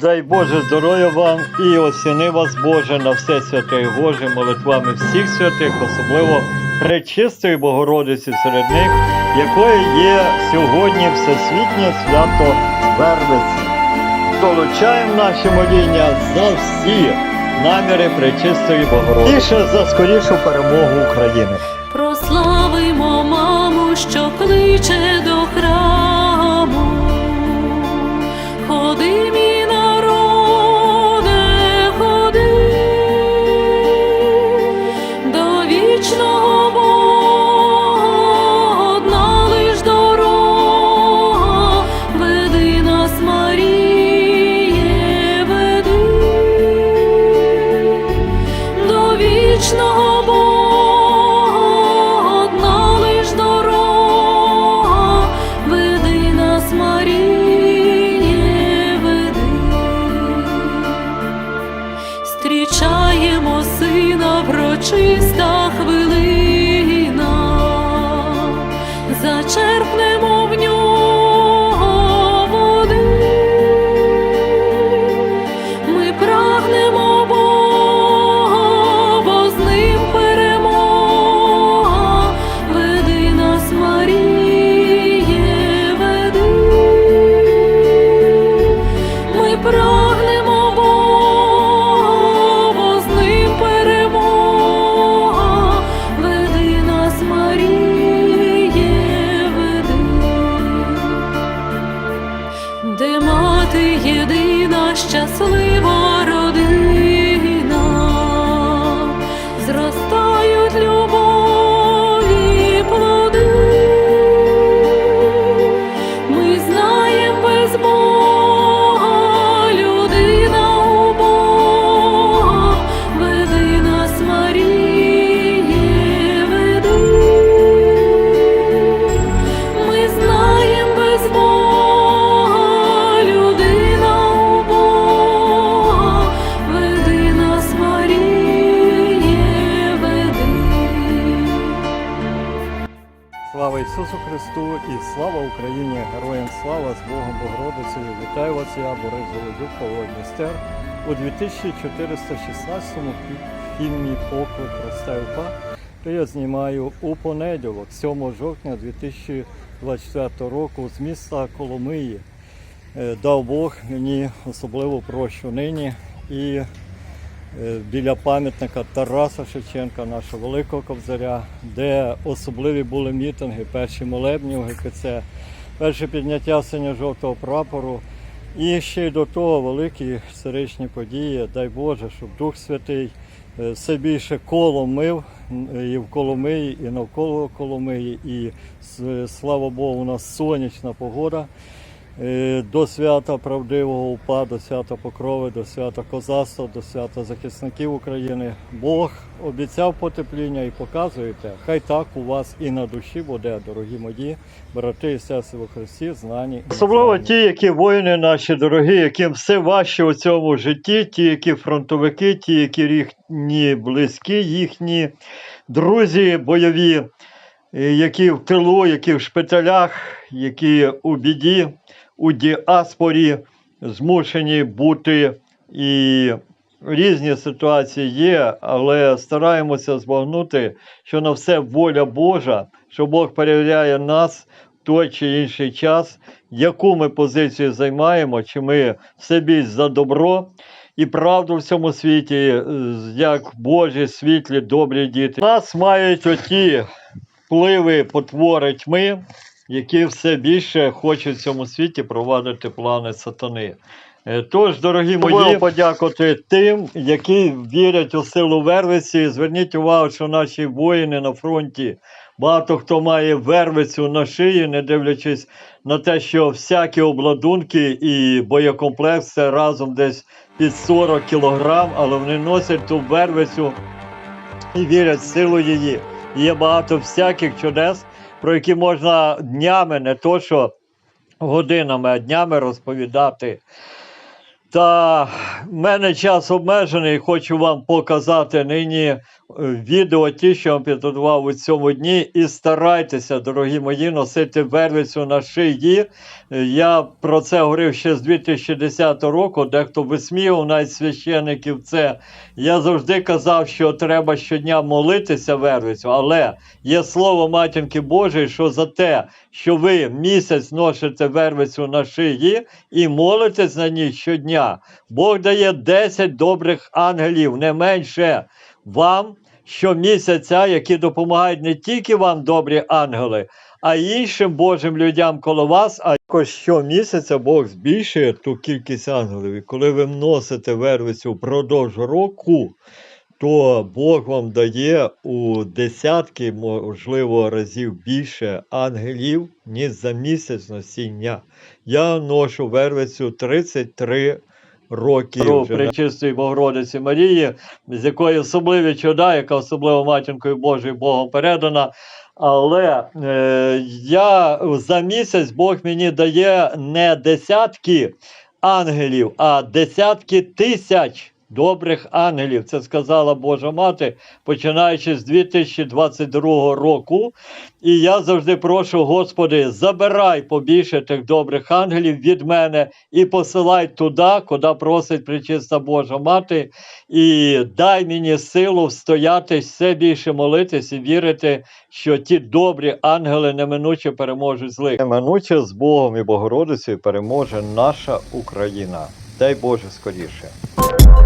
Дай Боже здоров'я вам і осяни вас Боже на все святе і Боже молитвами всіх святих, особливо Пречистої Богородиці серед них, якою є сьогодні Всесвітнє свято Вервиці. Долучаємо наші моління за всі наміри Пречистої Богородиці. І за скорішу перемогу України. Прославимо маму, що кличе до храму. Ходи, Ісусу Христу і слава Україні! Героям слава з Богом Богородицею! Вітаю вас, я Борис Голодюк, Павло Дністер у 2416 фільмі Поклик Ростаюка, що я знімаю у понеділок, 7 жовтня 2024 року з міста Коломиї. Е, Дав Бог мені особливу прощу нині і біля пам'ятника Тараса Шевченка, нашого великого кобзаря, де особливі були мітинги, перші молебні у ГКЦ, перше підняття синьо-жовтого прапору. І ще й до того великі історичні події. Дай Боже, щоб Дух Святий е, все більше коло мив і в Коломиї, і навколо Коломиї. І слава Богу, у нас сонячна погода. Е, до свята правдивого упа, до свята Покрови, до свята козацтва, до свята захисників України. Бог обіцяв потепління і показуєте, хай так у вас і на душі буде, дорогі мої брати і сестри у Христі, знані. Особливо ті, які воїни наші дорогі, яким все важче у цьому житті, ті, які фронтовики, ті, які їхні близькі, їхні друзі бойові, е, які в тилу, які в шпиталях, які у біді у діаспорі змушені бути і різні ситуації є, але стараємося збагнути, що на все воля Божа, що Бог перевіряє нас в той чи інший час, яку ми позицію займаємо, чи ми все більш за добро і правду в цьому світі, як Божі світлі, добрі діти. Нас мають оті впливи потвори тьми, які все більше хочуть в цьому світі провадити плани сатани. Е, Тож, дорогі мої, подякувати тим, які вірять у силу Вервиці. Зверніть увагу, що наші воїни на фронті, багато хто має вервицю на шиї, не дивлячись на те, що всякі обладунки і боєкомплект це разом десь під 40 кілограм, але вони носять ту вервицю і вірять в силу її. Є багато всяких чудес, про які можна днями, не то що годинами, а днями розповідати. Та в мене час обмежений, хочу вам показати нині відео, ті, що я підготував у цьому дні, і старайтеся, дорогі мої, носити вервицю на шиї. Е, Я про це говорив ще з 2010 року. Дехто висміяв навіть священиків це. Я завжди казав, що треба щодня молитися вервицю, але є слово матінки Божої, що за те, що ви місяць носите вервицю на шиї і молитесь на ній щодня, Бог дає 10 добрих ангелів, не менше вам щомісяця, які допомагають не тільки вам, добрі ангели, а й іншим Божим людям коло вас. А також щомісяця Бог збільшує ту кількість ангелів. І коли ви вносите вервицю впродовж року, то Бог вам дає у десятки, можливо, разів більше ангелів, ніж за місяць носіння. Я ношу вервицю 33 роки. Про вже. Пречистої Богородиці Марії, з якої особливі чуда, яка особливо матінкою Божою Богом передана. Але е, я за місяць Бог мені дає не десятки ангелів, а десятки тисяч добрих ангелів. Це сказала Божа Мати, починаючи з 2022 року. І я завжди прошу, Господи, забирай побільше тих добрих ангелів від мене і посилай туди, куди просить причиста Божа Мати, і дай мені силу встояти, все більше молитись і вірити, що ті добрі ангели неминуче переможуть злих. Неминуче з Богом і Богородицею переможе наша Україна. Дай Боже скоріше.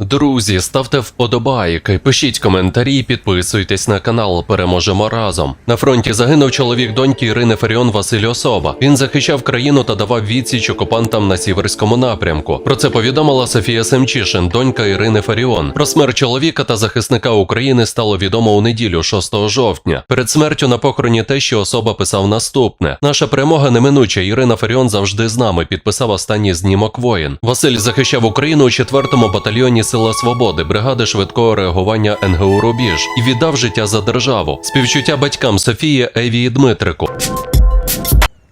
Друзі, ставте вподобайки, пишіть коментарі, підписуйтесь на канал. Переможемо разом. На фронті загинув чоловік доньки Ірини Фаріон Василь Особа. Він захищав країну та давав відсіч окупантам на сіверському напрямку. Про це повідомила Софія Семчишин, донька Ірини Фаріон. Про смерть чоловіка та захисника України стало відомо у неділю, 6 жовтня. Перед смертю на похороні те, що особа писав наступне: наша перемога неминуча. Ірина Фаріон завжди з нами. Підписав останній знімок воїн. Василь захищав Україну у 4-му батальйоні Сила Свободи, бригади швидкого реагування НГУ Рубіж і віддав життя за державу. Співчуття батькам Софії, Еві і Дмитрику.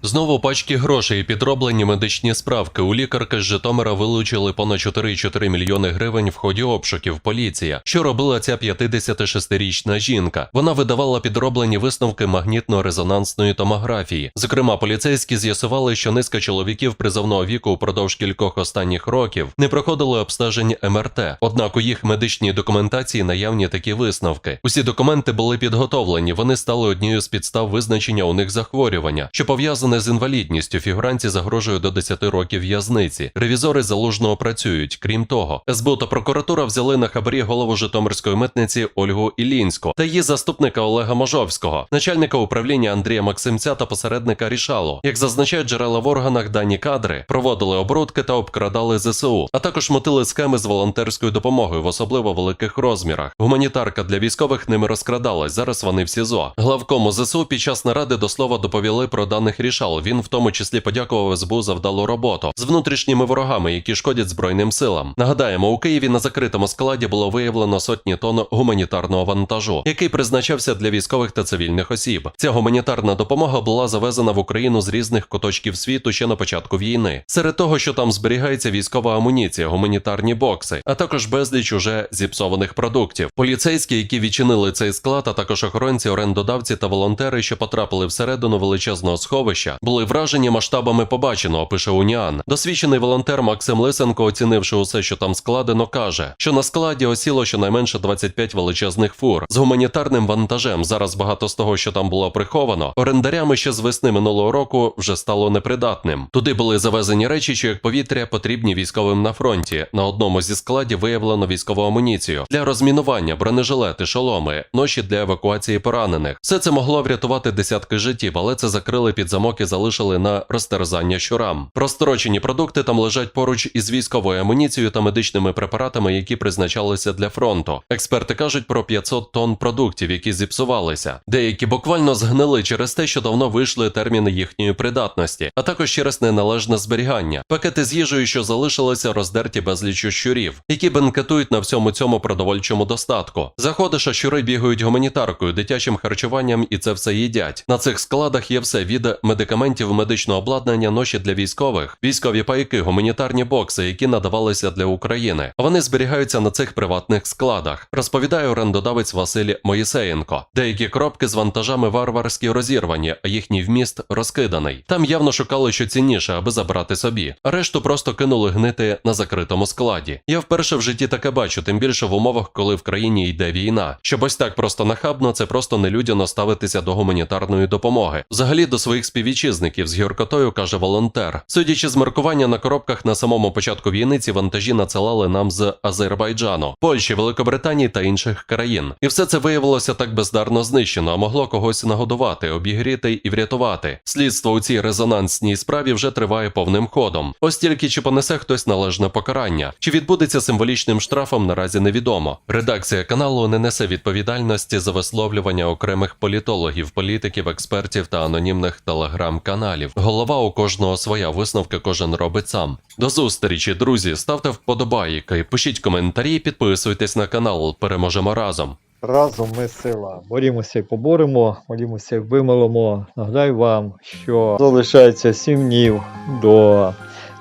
Знову пачки грошей і підроблені медичні справки. У лікарки з Житомира вилучили понад 4,4 мільйони гривень в ході обшуків. Поліція. Що робила ця 56-річна жінка? Вона видавала підроблені висновки магнітно-резонансної томографії. Зокрема, поліцейські з'ясували, що низка чоловіків призовного віку упродовж кількох останніх років не проходили обстежень МРТ. Однак у їх медичній документації наявні такі висновки. Усі документи були підготовлені. Вони стали однією з підстав визначення у них захворювання, що пов'язане з інвалідністю. Фігуранці загрожує до 10 років в'язниці. Ревізори залужного працюють. Крім того, СБУ та прокуратура взяли на хабарі голову Житомирської митниці Ольгу Ілінську та її заступника Олега Можовського, начальника управління Андрія Максимця та посередника Рішалу. Як зазначають джерела в органах, дані кадри проводили оборудки та обкрадали ЗСУ, а також мотили схеми з волонтерською допомогою в особливо великих розмірах. Гуманітарка для військових ними розкрадалась. Зараз вони в СІЗО. Главкому ЗСУ під час наради до слова доповіли про даних рішал. Він в тому числі подякував СБУ за вдалу роботу з внутрішніми ворогами, які шкодять збройним силам. Нагадаємо, у Києві на закритому складі було виявлено сотні тонн гуманітарного вантажу, який призначався для військових та цивільних осіб. Ця гуманітарна допомога була завезена в Україну з різних куточків світу ще на початку війни. Серед того, що там зберігається військова амуніція, гуманітарні бокси, а також безліч уже зіпсованих продуктів. Поліцейські, які відчинили цей склад, а також охоронці, орендодавці та волонтери, що потрапили всередину величезного сховища, були вражені масштабами побаченого, пише Уніан. Досвідчений волонтер Максим Лисенко, оцінивши усе, що там складено, каже, що на складі осіло щонайменше 25 величезних фур з гуманітарним вантажем. Зараз багато з того, що там було приховано, орендарями ще з весни минулого року вже стало непридатним. Туди були завезені речі, що як повітря потрібні військовим на фронті. На одному зі складів виявлено військову амуніцію для розмінування, бронежилети, шоломи, ноші для евакуації поранених. Все це могло врятувати десятки життів, але це закрили під замок і залишили на розтерзання щурам. Прострочені продукти там лежать поруч із військовою амуніцією та медичними препаратами, які призначалися для фронту. Експерти кажуть про 500 тонн продуктів, які зіпсувалися. Деякі буквально згнили через те, що давно вийшли терміни їхньої придатності, а також через неналежне зберігання. Пакети з їжею, що залишилися, роздерті безлічу щурів, які бенкетують на всьому цьому продовольчому достатку. Заходиш, а щури бігають гуманітаркою, дитячим харчуванням, і це все їдять. На цих складах є все від медикаментів, медичного обладнання, ноші для військових, військові пайки, гуманітарні бокси, які надавалися для України. Вони зберігаються на цих приватних складах. Розповідає орендодавець Василь Моїсеєнко. Деякі коробки з вантажами варварські розірвані, а їхній вміст розкиданий. Там явно шукали що цінніше, аби забрати собі. Решту просто кинули гнити на закритому складі. Я вперше в житті таке бачу, тим більше в умовах, коли в країні йде війна. Щоб ось так просто нахабно, це просто нелюдяно ставитися до гуманітарної допомоги. Взагалі до своїх співвітчизників з гіркотою каже волонтер. Судячи з маркування на коробках на самому початку війни, ці вантажі надсилали нам з Азербайджану, Польщі, Великобританії та інших країн. І все це виявилося так бездарно знищено, а могло когось нагодувати, обігріти і врятувати. Слідство у цій резонансній справі вже триває повним ходом. Ось тільки чи понесе хтось належне покарання, чи відбудеться символічним штрафом, наразі невідомо. Редакція каналу не несе відповідальності за висловлювання окремих політологів, політиків, експертів та анонімних телеграм-каналів. Голова у кожного своя висновка кожен робить сам. До зустрічі, друзі. Ставте вподобайки, пишіть коментарі, підписуйтесь на канал. Переможемо разом. Разом ми сила. Борімося і поборемо, молімося і вимолимо. Нагадаю вам, що залишається сім днів до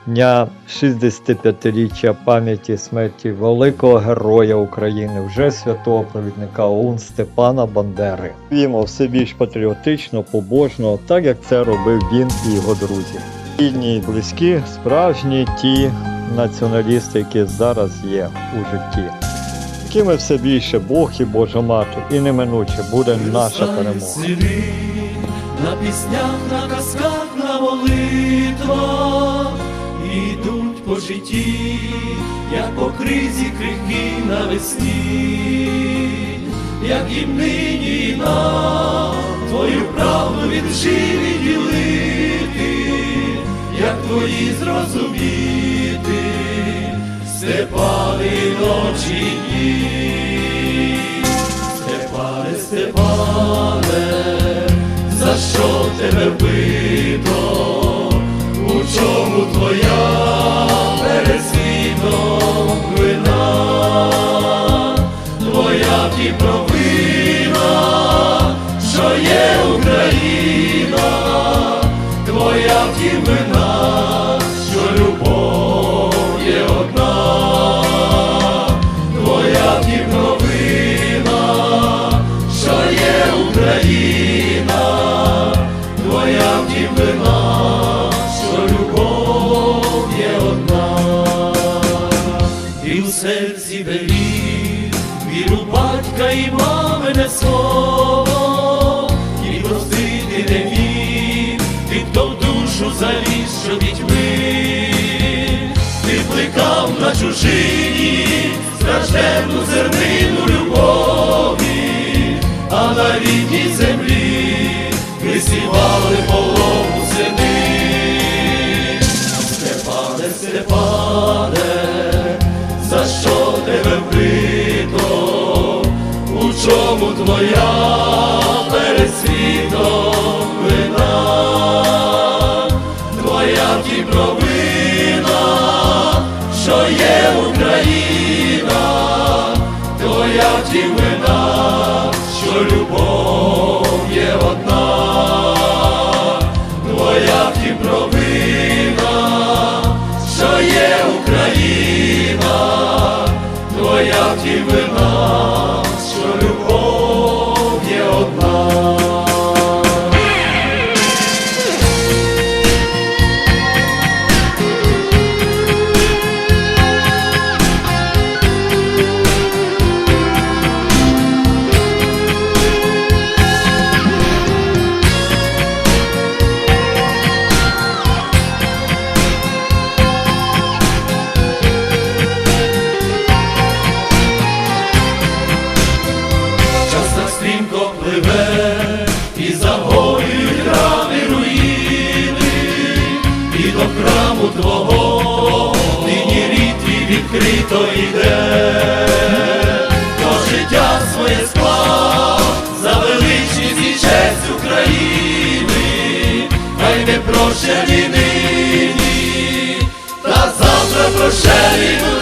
дня 65-річчя пам'яті смерті великого героя України, вже святого провідника ОУН Степана Бандери. Вімо все більш патріотично, побожно, так як це робив він і його друзі. Рідні і близькі, справжні ті націоналісти, які зараз є у житті якими все більше Бог і Божа мати, і неминуче буде наша перемога. На піснях, на казках, на молитвах житті, як по кризі крихкі навесні, як їм нині нам твою правду від лжи відділити, як твої зрозуміти, Степани ночі дні. Степане, Степане, за що тебе вбито? У чому твоя серці беріг віру батька і мамине слово, і простити не міг, віддав душу за ліс, що дітьми, ти плекав на чужині стражденну зернину любові, а на рідній землі висівали полову сини. Степане, Степане, чому твоя перед світом вина? Твоя ті провина, що є Україна, твоя ті вина, сьогодні нині, та завтра прощай.